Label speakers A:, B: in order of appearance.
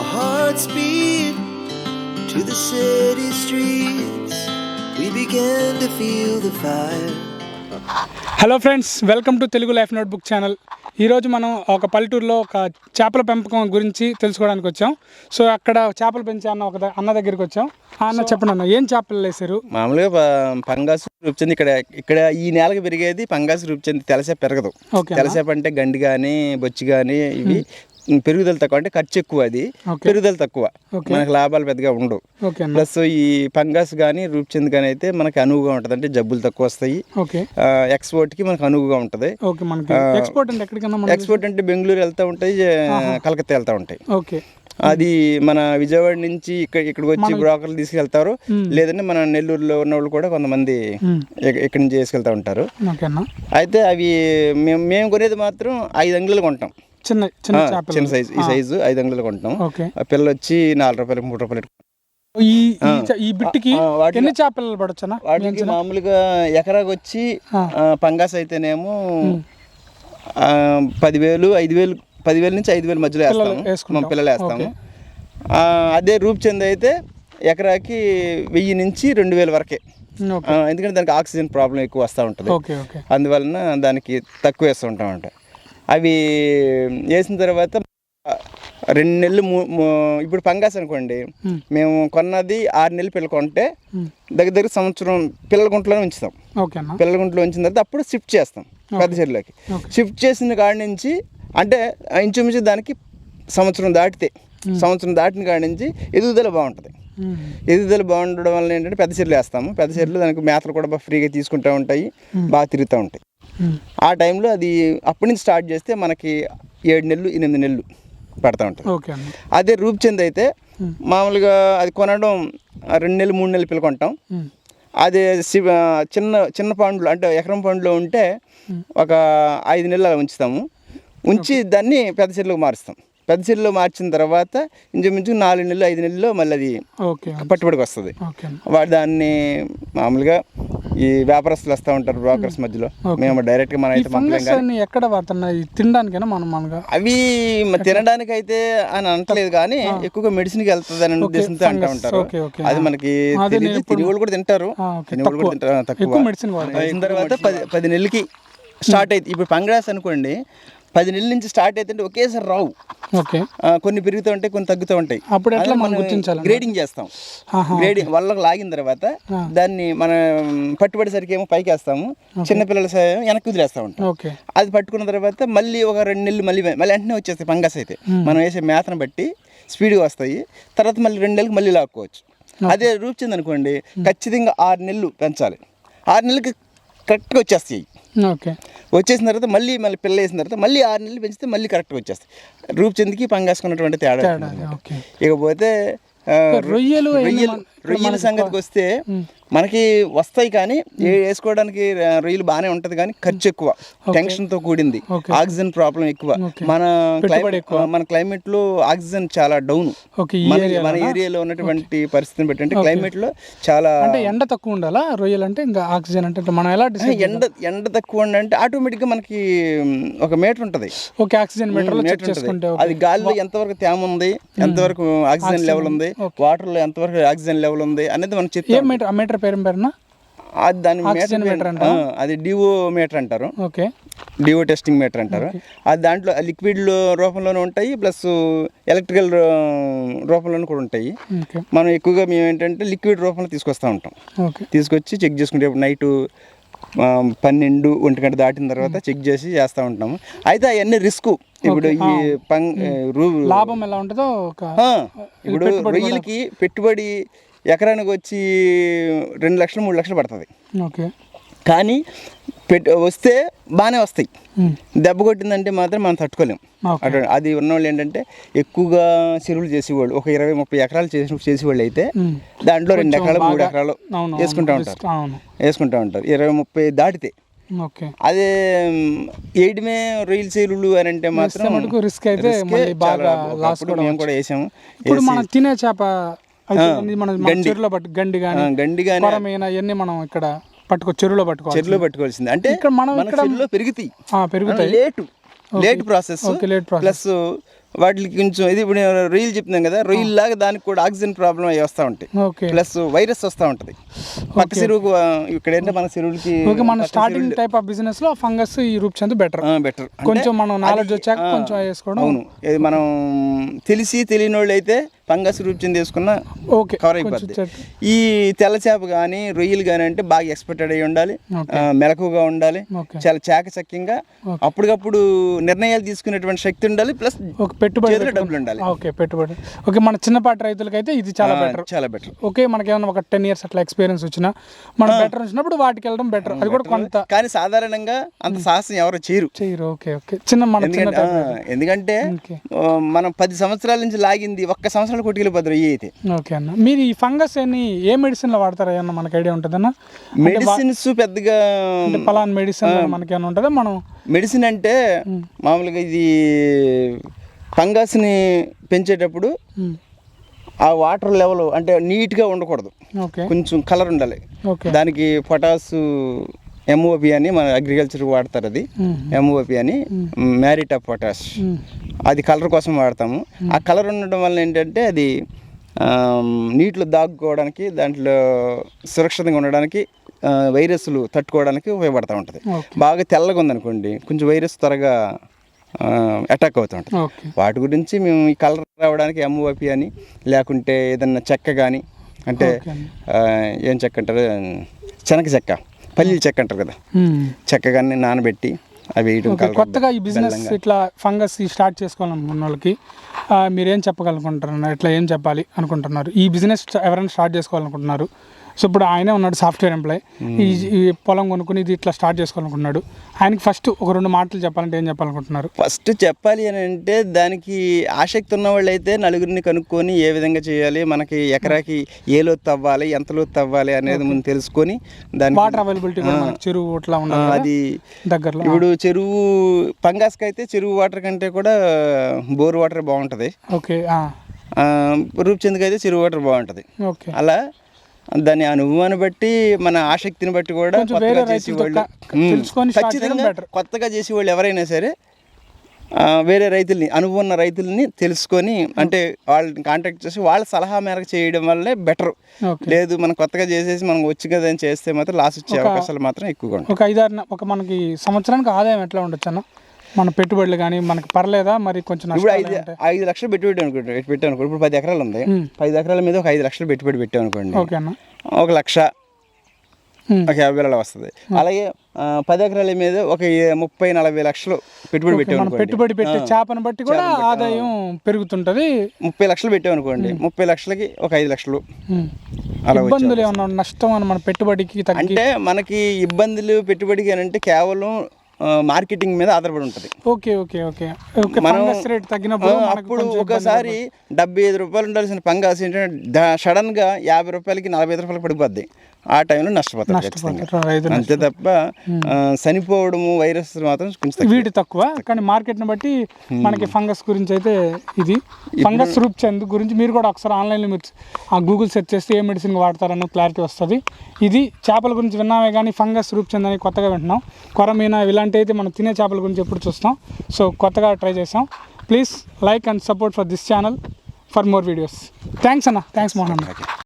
A: Our hearts beat to the city streets. We began to feel the fire.
B: Hello friends welcome to Telugu life notebook channel ఈరోజు మనం ఒక పల్లెటూరులో ఒక చేపల పెంపకం గురించి తెలుసుకోవడానికి వచ్చాం. సో అక్కడ చేపలు పెంచే అన్న ఒక ద- అన్న దగ్గరికి వచ్చాం. ఆ అన్న చెప్పండి అన్న ఏం చేపలు వేసారు
C: మామూలుగా ప- పంగాసు రూపుచెంది ఇక్కడ ఇక్కడ ఈ నేలకు పెరిగేది పంగాసు రూపుచెంది తెలసేప పెరగదు.
B: ఓకే
C: తెలసేప అంటే గండి కానీ బొచ్చి కానీ ఇవి పెరుగుదల తక్కువ అంటే ఖర్చు ఎక్కువ అది. పెరుగుదల తక్కువ. మనకు లాభాలు పెద్దగా ఉండవు. ప్లస్ ఈ పంగాస్ కానీ రూపుచెంది కానీ అయితే మనకి అనువుగా ఉంటుంది. అంటే జబ్బులు తక్కువ వస్తాయి.
B: ఓకే.
C: ఆ, ఎక్స్పోర్ట్కి మనకు అనువుగా ఉంటుంది.
B: ఎక్స్పోర్ట్ అంటే
C: ఎక్స్పోర్ట్ బెంగళూరు వెళ్తూ ఉంటాయి కలకత్తా వెళ్తూ ఉంటాయి. అది మన విజయవాడ నుంచి ఇక్కడ ఇక్కడికి వచ్చి బ్రోకర్లు తీసుకెళ్తారు. లేదంటే మన నెల్లూరులో ఉన్న వాళ్ళు కూడా కొంతమంది ఇక్కడి నుంచి తీసుకెళ్తా ఉంటారు. అయితే అవి మేము మేము కొనేది మాత్రం ఐదు అంగుళాలు కొంటాం.
B: చిన్న చిన్న
C: చిన్న సైజు ఈ సైజు ఐదు అంగుళాలు కొంటాం ఆ పిల్ల వచ్చి నాలుగు రూపాయలు మూడు రూపాయలు
B: ఈ ఈ బిట్టికి ఎన్ని చేపలు పడవచ్చు అన్న
C: వాటికి మామూలుగా ఎకరాకు వచ్చి పంగాస్ అయితేనేమో పదివేలు ఐదు వేలు పదివేల నుంచి ఐదు వేలు మధ్యలో వేస్తాము. పిల్లలు వేస్తాము. అదే రూప్ చంద్ అయితే ఎకరాకి వెయ్యి నుంచి రెండు వేల వరకే. ఎందుకంటే దానికి ఆక్సిజన్ ప్రాబ్లం ఎక్కువ వస్తూ ఉంటుంది. అందువలన దానికి తక్కువ వేస్తూ ఉంటామంట. అవి వేసిన తర్వాత రెండు నెలలు ఇప్పుడు పంగాస్ అనుకోండి
B: మ్మ్.
C: కొన్నది ఆరు నెలలు పిల్ల కొంటే
B: మ్మ్.
C: దగ్గర దగ్గర సంవత్సరం పిల్లల గుంటలోనే ఉంచుతాం
B: ఓకే అన్న
C: పిల్లల గుంటలో ఉంచిన తర్వాత అప్పుడు షిఫ్ట్ చేస్తాం పెద్ద చెరువులోకి. షిఫ్ట్ చేసిన కాడి నుంచి అంటే ఇంచుమించు దానికి సంవత్సరం దాటితే సంవత్సరం దాటిన కాడి నుంచి ఎదుగుదల బాగుంటుంది. ఎదుగుదల బాగుండడం వల్ల ఏంటంటే పెద్ద చెరువులు వేస్తాము పెద్ద చెరువులు దానికి మేతలు కూడా బాగా ఫ్రీగా తీసుకుంటూ ఉంటాయి బాగా తిరుగుతూ ఉంటాయి. ఆ టైంలో అది అప్పటి నుంచి స్టార్ట్ చేస్తే మనకి ఏడు నెలలు ఎనిమిది నెలలు పడతా ఉంటుంది. అదే రూప్చంద్ అయితే మామూలుగా అది కొనడం రెండు నెలలు మూడు నెలలు పిల్ల కొంటాం.
B: మ్మ్.
C: అదే చిన్న చిన్న పండ్లు అంటే ఎకరం పండ్లో ఉంటే ఒక ఐదు నెలలు అలా ఉంచుతాము. ఉంచి దాన్ని పెద్ద చెరువులకు మారుస్తాం. పెద్ద చెరువులో మార్చిన తర్వాత ఇంచుమించు నాలుగు నెలలు ఐదు నెలల్లో మళ్ళీ అది పట్టుబడికి వస్తుంది. వాడు దాన్ని మామూలుగా ఈ వ్యాపారస్తులు వస్తూ ఉంటారు బ్రోకర్స్ మధ్యలో. మేము డైరెక్ట్గా మనం
B: ఈ
C: అయితే
B: ఎక్కడ వాడుతున్నాయి తినడానికైనా మనం మనగా
C: అవి తినడానికి అయితే అని అనట్లేదు కానీ ఎక్కువగా మెడిసిన్కి వెళ్తుంది అని ఉద్దేశంతో అంటూ. ఉంటారు. అది మనకి తిని వాళ్ళు కూడా తింటారు. తిని వాళ్ళు కూడా తింటారు. ఆ, తక్కువ
B: మెడిసిన్
C: తర్వాత పది పది నెలలకి స్టార్ట్ అయితే ఇప్పుడు పంగ్రాస్ అనుకోండి పది నెలల నుంచి స్టార్ట్ అయితే ఒకేసారి రావు.
B: ఓకే.
C: కొన్ని పెరుగుతూ ఉంటాయి కొన్ని తగ్గుతూ ఉంటాయి.
B: అప్పుడు ఎట్లా మనం గుర్తించాలి
C: గ్రేడింగ్ చేస్తాం. గ్రేడింగ్ వాళ్ళకి లాగిన తర్వాత దాన్ని మనం పట్టుబడేసరికి ఏమో పైకి వేస్తాము. చిన్నపిల్లల స- వెనక్కి వదిలేస్తూ ఉంటాం.
B: ఓకే.
C: అది పట్టుకున్న తర్వాత మళ్ళీ ఒక రెండు నెలలు మళ్ళీ మళ్ళీ వెంటనే వచ్చేస్తాయి ఫంగస్ అయితే. మనం వేసే మేతను బట్టి స్పీడ్గా వస్తాయి. తర్వాత మళ్ళీ రెండు నెలలకు మళ్ళీ లాక్కోవచ్చు. అదే రూపుచింది అనుకోండి ఖచ్చితంగా ఆరు నెలలు పెంచాలి. ఆరు నెలలకి కరెక్ట్గా వచ్చేస్తాయి.
B: ఓకే.
C: వచ్చేసిన తర్వాత మళ్ళీ మళ్ళీ పిల్ల వేసిన తర్వాత మళ్ళీ ఆరు నెలలు పెంచితే మళ్ళీ కరెక్ట్గా వచ్చేస్తాయి. రూపుచంద్కి పంగాసుకున్నటువంటి తేడా ఇకపోతే
B: రొయ్యలు
C: రొయ్యలు రొయ్యల సంగతికి వస్తే మనకి వస్తాయి కానీ ఏ వేసుకోవడానికి రొయ్యలు బాగానే ఉంటది కానీ ఖర్చు ఎక్కువ. టెన్షన్తో కూడింది. ఆక్సిజన్ ప్రాబ్లం ఎక్కువ. మన మన క్లైమేట్లో ఆక్సిజన్ చాలా డౌన్ మన మన ఏరియాలో ఉన్నటువంటి పరిస్థితిని బట్టి అంటే క్లైమేట్లో చాలా
B: అంటే ఎండ తక్కువ ఉండాలా? రొయ్యలు అంటే ఇంకా ఆక్సిజన్ అంటే మనం ఎలా
C: ఎండ ఎండ తక్కువ అంటే ఆటోమేటిక్గా మనకి ఒక మీటర్ ఉంటది.
B: ఓకే ఆక్సిజన్ మీటర్
C: అది గాలిలో ఎంతవరకు తేమ ఉంది? ఎంతవరకు ఆక్సిజన్ లెవెల్ ఉంది? వాటర్లో ఎంతవరకు ఆక్సిజన్ లెవెల్ ఉంది? అనేది మనం చెప్తాం.
B: మీటర్ పేరు పేరునా?
C: అది దాని మీటర్ అది డివో మీటర్ అంటారు.
B: ఓకే.
C: డివో టెస్టింగ్ మీటర్ అంటారు. అది దాంట్లో లిక్విడ్ రూపంలోనే ఉంటాయి ప్లస్ ఎలక్ట్రికల్ రూపంలోనే కూడా ఉంటాయి. మనం ఎక్కువగా మేము ఏంటంటే లిక్విడ్ రూపంలో తీసుకొస్తూ ఉంటాం. తీసుకొచ్చి చెక్ చేసుకుంటే నైట్ పన్నెండు ఒంటి గంట దాటిన తర్వాత చెక్ చేసి చేస్తూ ఉంటాము. అయితే అవన్నీ రిస్క్. ఇప్పుడు ఈ పంగ్ రూ
B: లాభం ఎలా ఉంటుందో
C: ఇప్పుడు రొయ్యలకి పెట్టుబడి ఎకరానికి వచ్చి రెండు లక్షలు మూడు లక్షలు పడుతుంది
B: ఓకే
C: కానీ పెట్టు వస్తే బాగానే వస్తాయి. దెబ్బ కొట్టిందంటే మాత్రం మనం తట్టుకోలేం
B: ఓకే.
C: అటు అది ఉన్నవాళ్ళు ఏంటంటే ఎక్కువగా చెరువులు చేసేవాళ్ళు ఒక ఇరవై ముప్పై ఎకరాలు చేసి చేసేవాళ్ళు అయితే. దాంట్లో రెండు ఎకరాలు మూడు ఎకరాలు వేసుకుంటూ. ఉంటారు వేసుకుంటూ ఉంటారు ఇరవై ముప్పై దాటితే అదే ఏడిమే రొయ్యల చేరులు అని అంటే మాత్రం
B: risk అయితే బాగా
C: మేము కూడా వేసాము
B: ఇప్పుడు మనం తినే చేప అయితే మన. చెరువులో పట్టు గండి కానీ
C: గండి కానీ
B: కొరమీన ఇవన్నీ మనం ఇక్కడ పట్టుకో చెరువులో
C: చెరువులో పట్టుకోవాల్సింది. అంటే
B: ఇక్కడ మనం
C: చెరువులో పెరుగుతాయి. Late late process. ప్లస్ వాటికి కొంచెం ఇది ఇప్పుడు రొయ్యలు చెప్తున్నాం కదా రొయ్యలు లాగా దానికి కూడా ఆక్సిజన్ ప్రాబ్లం అవి వస్తూ ఉంటాయి. ప్లస్ వైరస్ వస్తూ ఉంటుంది. పక్క చెరువుకు ఆ, ఇక్కడ ఏంటంటే మన చెరువులకి
B: మన స్టార్టింగ్ టైప్ ఆఫ్ బిజినెస్లో ఫంగస్ ఈ రూప్ చెంది బెటర్
C: బెటర్
B: కొంచెం మనం నాలెడ్జ్ వచ్చాక కొంచెం వేసుకోవడం
C: అవును. ఇది మనం తెలిసి తెలియని వాళ్ళు అయితే ఫంగస్ రూపం తీసుకున్న
B: ఓకే
C: కవర్ అయిపోద్ది.
B: చెట్టు.
C: ఈ తెల్ల చేప కానీ రొయ్యలు కానీ అంటే బాగా ఎక్స్పెక్టెడ్ అయి ఉండాలి. మెలకుగా ఉండాలి. చాలా చాకచక్యంగా అప్పటికప్పుడు నిర్ణయాలు తీసుకునేటువంటి శక్తి ఉండాలి ప్లస్
B: ఒక పెట్టుబడి
C: డబ్బులు ఉండాలి.
B: ఓకే పెట్టుబడి. ఓకే మన చిన్నపాటి రైతులకైతే ఇది చాలా బెటర్
C: చాలా బెటర్
B: ఓకే మనకి ఏమైనా ఒక టెన్ ఇయర్స్ అట్లా ఎక్స్పీరియన్స్ వచ్చినా మనం బెటర్ వచ్చినప్పుడు వాటికి వెళ్ళడం బెటర్ అది కూడా కొంత
C: కానీ సాధారణంగా అంత సాహసం ఎవరు చేయరు.
B: చేయరు. Okay okay. చిన్న మన
C: ఎందుకంటే మనం పది సంవత్సరాల నుంచి లాగింది ఒక్క కొట్టుకెళ్ళిపోతారు ఇవి అయితే.
B: ఓకే అన్న. మీరు ఈ ఫంగస్ అని ఏ మెడిసిన్లో వాడతారా ఏమన్నా మనకి ఐడియా ఉంటుందన్న
C: మెడిసిన్స్ పెద్దగా
B: పలానా మెడిసిన్ మనకి ఏమైనా ఉంటుందా? మనం
C: మెడిసిన్ అంటే మామూలుగా ఇది ఫంగస్ని పెంచేటప్పుడు ఆ వాటర్ లెవెల్ అంటే నీట్గా ఉండకూడదు. కొంచెం కలర్ ఉండాలి. దానికి పొటాసు ఎంఓపి అని మన అగ్రికల్చర్ వాడతారు అది. ఎంఓపి అని మ్యారిట్ ఆఫ్ పొటాష్ అది కలర్ కోసం వాడతాము. ఆ కలర్ ఉండడం వల్ల ఏంటంటే అది నీటిలో దాక్కోవడానికి దాంట్లో సురక్షితంగా ఉండడానికి వైరస్లు తట్టుకోవడానికి ఉపయోగపడుతూ ఉంటుంది. బాగా తెల్లగా ఉందనుకోండి కొంచెం వైరస్ త్వరగా అటాక్ అవుతూ ఉంటుంది.
B: ఓకే.
C: వాటి గురించి మేము ఈ కలర్ రావడానికి ఎంఓపి అని లేకుంటే ఏదన్నా చెక్క కానీ అంటే ఏం చెక్క అంటారు? శనగ చెక్క పల్లీల చెక్క అంటారు కదా.
B: మ్.
C: చెక్క కానీ నానబెట్టి అవి
B: కొత్తగా ఈ బిజినెస్ ఇట్లా ఫంగస్ స్టార్ట్ చేసుకోవాలనుకున్న వాళ్ళకి ఆ, మీరేం చెప్పగలనుకుంటున్నారు ఇట్లా ఏం చెప్పాలి అనుకుంటున్నారు? ఈ బిజినెస్ ఎవరైనా స్టార్ట్ చేసుకోవాలనుకుంటున్నారు? సో ఇప్పుడు ఆయనే ఉన్నాడు సాఫ్ట్వేర్ ఎంప్లాయ్ ఈ ఈ పొలం కొనుక్కుని ఇది ఇట్లా స్టార్ట్ చేసుకోవాలనుకుంటున్నాడు. ఆయనకి ఫస్ట్ ఒక రెండు మాటలు చెప్పాలంటే ఏం చెప్పాలనుకుంటున్నారు?
C: ఫస్ట్ చెప్పాలి అని అంటే దానికి ఆసక్తి ఉన్న వాళ్ళు అయితే నలుగురిని కనుక్కొని ఏ విధంగా చేయాలి మనకి ఎకరాకి ఏ లోతు తవ్వాలి ఎంత లోతు తవ్వాలి అనేది ముందు తెలుసుకొని దానికి
B: వాటర్ అవైలబిలిటీ చెరువు ఇట్లా ఉండాలి
C: అది
B: దగ్గరలో.
C: ఇప్పుడు చెరువు పంగాస్కి అయితే చెరువు వాటర్ కంటే కూడా బోర్ వాటర్ బాగుంటుంది.
B: ఓకే
C: రూప్చంద్కి అయితే చెరువు వాటర్ బాగుంటుంది.
B: ఓకే
C: అలా దాని అనుభవాన్ని బట్టి మన ఆసక్తిని బట్టి కూడా కొత్తగా చేసేవాళ్ళు. ఖచ్చితంగా
B: better.
C: కొత్తగా చేసేవాళ్ళు ఎవరైనా సరే వేరే రైతుల్ని అనుభవం ఉన్న రైతుల్ని తెలుసుకొని అంటే వాళ్ళని కాంటాక్ట్ చేసి వాళ్ళ సలహా మేరకు చేయడం వల్లే బెటర్ లేదు మనం కొత్తగా చేసేసి మనం వచ్చి కదా చేస్తే మాత్రం లాస్ వచ్చే అవకాశాలు మాత్రం ఎక్కువగా ఉంటాయి
B: ఒక ఐదారు ఒక మనకి సంవత్సరానికి ఆదాయం ఎట్లా ఉండొచ్చు అన్న? మన పెట్టుబడులు కానీ మనకి పర్లేదా? మరి కొంచెం
C: ఇప్పుడు ఐదు ఐదు లక్షలు పెట్టుబడి అనుకోండి పెట్టాం అనుకోండి ఇప్పుడు పది ఎకరాలు ఉంది. పది ఎకరాల మీద ఒక ఐదు లక్షలు పెట్టుబడి పెట్టాం అనుకోండి.
B: ఓకే అన్న.
C: ఒక లక్ష. ఒక యాభై వేల వస్తుంది. అలాగే పది ఎకరాల మీద ఒక ముప్పై నలభై లక్షలు పెట్టుబడి పెట్టాం
B: పెట్టుబడి పెట్టే చేపను బట్టి కూడా ఆదాయం పెరుగుతుంటది.
C: ముప్పై లక్షలు పెట్టాం అనుకోండి. ముప్పై లక్షలకి ఒక ఐదు లక్షలు. అలా
B: ఇబ్బందులు ఏమన్నా నష్టం అని మన పెట్టుబడికి
C: అంటే మనకి ఇబ్బందులు పెట్టుబడికి అని అంటే కేవలం మార్కెటింగ్ మీద ఆధారపడి ఉంటుంది.
B: Okay okay okay. Fungus rate తగ్గినప్పుడు
C: అప్పుడు ఒకసారి డెబ్బై ఐదు రూపాయలు ఉండాల్సిన పంగాస్ ఏంటంటే సడన్గా యాభై రూపాయలకి నలభై ఐదు రూపాయలకి పడిపోద్ది. ఆ టైంలో నష్టపోతారు అంతే తప్ప చనిపోవడము వైరస్ మాత్రం కొంచెం.
B: వీటి తక్కువ కానీ మార్కెట్ని బట్టి మనకి ఫంగస్ గురించి అయితే ఇది. ఫంగస్ రూప్ చెందు గురించి మీరు కూడా ఒకసారి ఆన్లైన్లో మీరు ఆ గూగుల్ సెర్చ్ చేస్తే ఏ మెడిసిన్ వాడతారన్న క్లారిటీ వస్తుంది. ఇది చేపల గురించి విన్నామే కానీ ఫంగస్ రూప్ చెందని కొత్తగా వింటున్నాం. కొరమీన ఇలాంటి అయితే మనం తినే చేపల గురించి ఎప్పుడు చూస్తాం. సో కొత్తగా ట్రై చేసాం please like and support for this channel for more videos. Thanks అన్న. థ్యాంక్స్ మోహన్ అన్న.